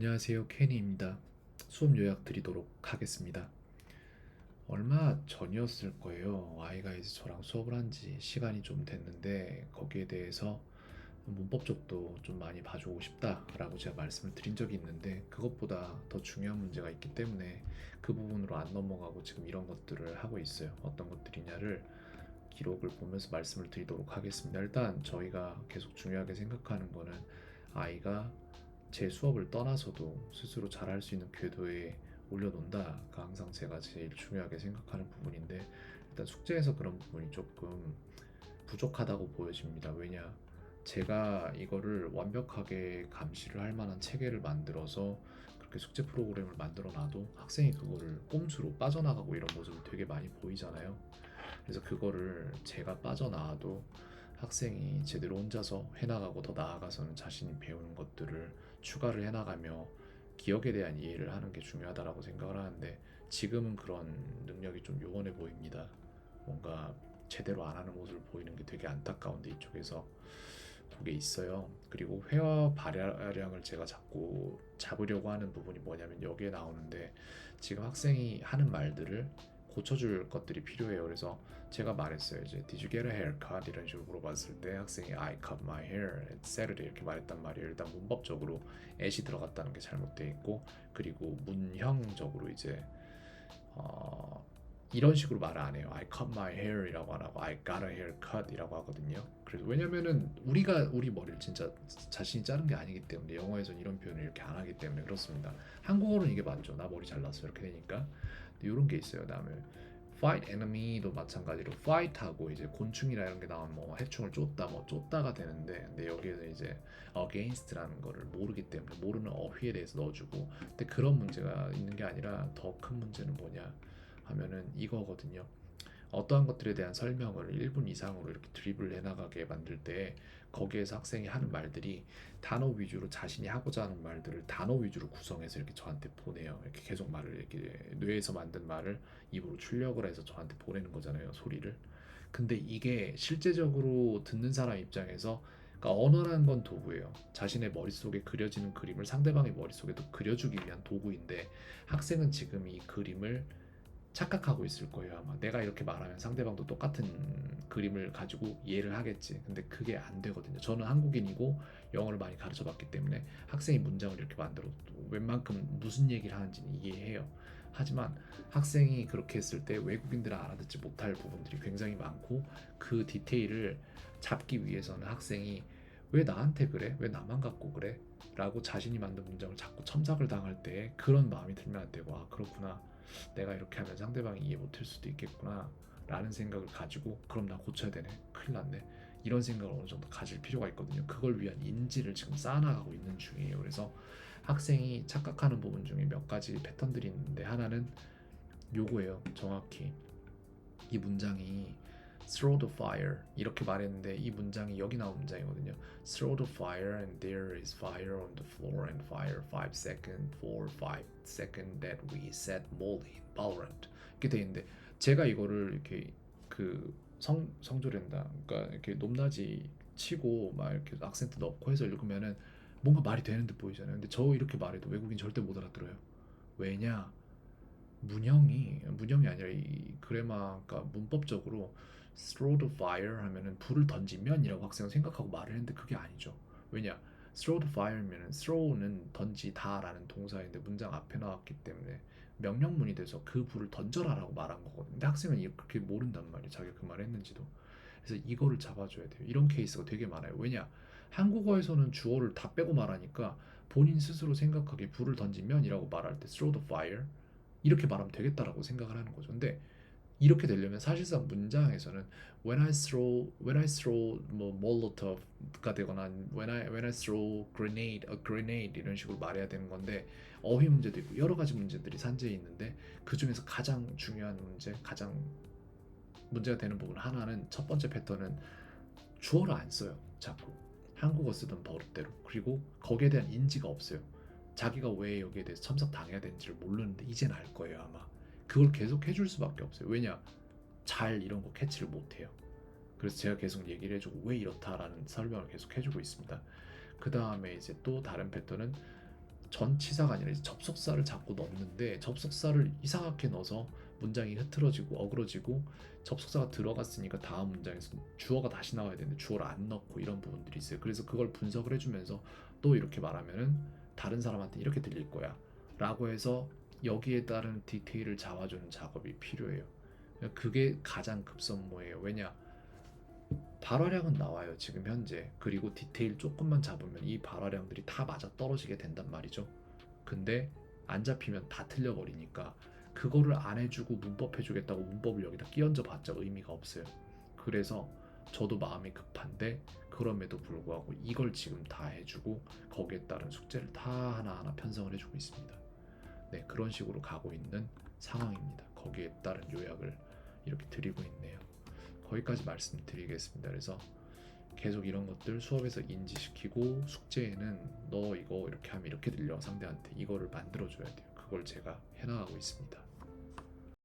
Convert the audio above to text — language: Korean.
안녕하세요. 케니입니다. 수업 요약 드리도록 하겠습니다. 얼마 전이었을 거예요. 아이가 이제 저랑 수업을 한 지 시간이 좀 됐는데 거기에 대해서 문법 쪽도 좀 많이 봐주고 싶다라고 제가 말씀을 드린 적이 있는데 그것보다 더 중요한 문제가 있기 때문에 그 부분으로 안 넘어가고 지금 이런 것들을 하고 있어요. 어떤 것들이냐를 기록을 보면서 말씀을 드리도록 하겠습니다. 일단 저희가 계속 중요하게 생각하는 거는 아이가 제 수업을 떠나서도 스스로 잘할 수 있는 궤도에 올려놓는다가 항상 제가 제일 중요하게 생각하는 부분인데 일단 숙제에서 그런 부분이 조금 부족하다고 보여집니다. 왜냐? 제가 이거를 완벽하게 감시를 할 만한 체계를 만들어서 그렇게 숙제 프로그램을 만들어 놔도 학생이 그거를 꼼수로 빠져나가고 이런 모습을 되게 많이 보이잖아요. 그래서 그거를 제가 빠져나와도 학생이 제대로 혼자서 해나가고 더 나아가서는 자신이 배우는 것들을 추가를 해나가며 기억에 대한 이해를 하는 게 중요하다라고 생각을 하는데 지금은 그런 능력이 좀 요원해 보입니다. 뭔가 제대로 안 하는 모습을 보이는 게 되게 안타까운데 이쪽에서 그게 있어요. 그리고 회화 발화량을 제가 자꾸 잡으려고 하는 부분이 뭐냐면 여기에 나오는데 지금 학생이 하는 말들을 고쳐줄 것들이 필요해요. 그래서 제가 말했어요. 이제 Did you get a haircut? 이런 식으로 물어봤을 때 학생이 I cut my hair at Saturday 이렇게 말했단 말이에요. 일단 문법적으로 at이 들어갔다는 게 잘못돼 있고 그리고 문형적으로 이제 어, 이런 식으로 말을 안 해요. I cut my hair이라고 안 하고 I got a haircut이라고 하거든요. 그래서 왜냐면은 우리가 우리 머리를 진짜 자신이 자른 게 아니기 때문에 영어에서는 이런 표현을 이렇게 안 하기 때문에 그렇습니다. 한국어로는 이게 맞죠. 나 머리 잘랐어 이렇게 되니까. 이런 게 있어요. 다음에 fight enemy도 마찬가지로 fight하고 이제 곤충이라 이런 게 나오면 뭐 해충을 쫓다 뭐 쫓다가 되는데 근데 여기에는 이제 against라는 거를 모르기 때문에 모르는 어휘에 대해서 넣어주고 근데 그런 문제가 있는 게 아니라 더 큰 문제는 뭐냐 하면은 이거거든요. 어떠한 것들에 대한 설명을 1분 이상으로 이렇게 드립을 해나가게 만들 때 거기에서 학생이 하는 말들이 단어 위주로 자신이 하고자 하는 말들을 단어 위주로 구성해서 이렇게 저한테 보내요. 이렇게 계속 말을 이렇게 뇌에서 만든 말을 입으로 출력을 해서 저한테 보내는 거잖아요. 소리를. 근데 이게 실제적으로 듣는 사람 입장에서 그러니까 언어라는 건 도구예요. 자신의 머릿속에 그려지는 그림을 상대방의 머릿속에도 그려주기 위한 도구인데 학생은 지금 이 그림을 착각하고 있을 거예요 아마. 내가 이렇게 말하면 상대방도 똑같은 그림을 가지고 이해를 하겠지. 근데 그게 안 되거든요. 저는 한국인이고 영어를 많이 가르쳐 봤기 때문에 학생이 문장을 이렇게 만들어도 웬만큼 무슨 얘기를 하는지는 이해해요. 하지만 학생이 그렇게 했을 때 외국인들은 알아듣지 못할 부분들이 굉장히 많고 그 디테일을 잡기 위해서는 학생이 왜 나한테 그래? 왜 나만 갖고 그래? 라고 자신이 만든 문장을 자꾸 첨삭을 당할 때 그런 마음이 들면 안 되고 아 그렇구나. 내가 이렇게 하면 상대방이 이해 못할 수도 있겠구나. 라는 생각을 가지고 그럼 나 고쳐야 되네. 큰일 났네. 이런 생각을 어느 정도 가질 필요가 있거든요. 그걸 위한 인지를 지금 쌓아나가고 있는 중이에요. 그래서 학생이 착각하는 부분 중에 몇 가지 패턴들이 있는데 하나는 요거예요 정확히. 이 문장이 throw the fire 이렇게 말했는데 이 문장이 여기 나온 문장이거든요. throw the fire and there is fire on the floor and fire 5 second for 5 second that we set molly in Valorant 이렇게 돼 있는데 제가 이거를 이렇게 그 성 성조된다 그러니까 이렇게 높낮이 치고 막 이렇게 악센트 넣고 해서 읽으면은 뭔가 말이 되는 듯 보이잖아요. 근데 저 이렇게 말해도 외국인 절대 못 알아들어요. 왜냐? 문형이 문형이 아니라 이 그래마 그러니까 문법적으로 throw the fire 하면은 불을 던지면이라고 학생은 생각하고 말을 했는데 그게 아니죠. 왜냐? throw the fire면은 throw는 던지다라는 동사인데 문장 앞에 나왔기 때문에 명령문이 돼서 그 불을 던져라라고 말한 거거든요. 근데 학생은 이렇게 모른단 말이에요. 자기가 그 말을 했는지도. 그래서 이거를 잡아줘야 돼요. 이런 케이스가 되게 많아요. 왜냐? 한국어에서는 주어를 다 빼고 말하니까 본인 스스로 생각하기에 불을 던지면이라고 말할 때 throw the fire 이렇게 말하면 되겠다라고 생각을 하는 거죠. 근데 이렇게 되려면 사실상 문장에서는 when I throw when I throw 뭐 molotov가 되거나 when I when I throw grenade a grenade 이런 식으로 말해야 되는 건데 어휘 문제도 있고 여러 가지 문제들이 산재해 있는데 그 중에서 가장 중요한 문제 가장 문제가 되는 부분 하나는 첫 번째 패턴은 주어를 안 써요 자꾸. 한국어 쓰던 버릇대로. 그리고 거기에 대한 인지가 없어요. 자기가 왜 여기에 대해서 첨삭 당해야 되는지를 모르는데 이젠 알 거예요 아마 그걸 계속 해줄 수밖에 없어요. 왜냐? 잘 이런 거 캐치를 못해요. 그래서 제가 계속 얘기를 해주고 왜 이렇다라는 설명을 계속 해주고 있습니다. 그 다음에 이제 또 다른 패턴은 전치사가 아니라 접속사를 자꾸 넣는데 접속사를 이상하게 넣어서 문장이 흐트러지고 어그러지고 접속사가 들어갔으니까 다음 문장에서 주어가 다시 나와야 되는데 주어를 안 넣고 이런 부분들이 있어요. 그래서 그걸 분석을 해주면서 또 이렇게 말하면은 다른 사람한테 이렇게 들릴 거야. 라고 해서 여기에 따른 디테일을 잡아주는 작업이 필요해요. 그게 가장 급선무예요. 왜냐? 발화량은 나와요. 지금 현재. 그리고 디테일 조금만 잡으면 이 발화량들이 다 맞아 떨어지게 된단 말이죠. 근데 안 잡히면 다 틀려버리니까 그거를 안 해주고 문법 해주겠다고 문법을 여기다 끼얹어 봤자 의미가 없어요. 그래서 저도 마음이 급한데 그럼에도 불구하고 이걸 지금 다 해주고 거기에 따른 숙제를 다 하나하나 편성을 해주고 있습니다. 네, 그런 식으로 가고 있는 상황입니다. 거기에 따른 요약을 이렇게 드리고 있네요. 거기까지 말씀드리겠습니다. 그래서 계속 이런 것들 수업에서 인지시키고 숙제에는 너 이거 이렇게 하면 이렇게 들려 상대한테 이거를 만들어줘야 돼요. 그걸 제가 해나가고 있습니다.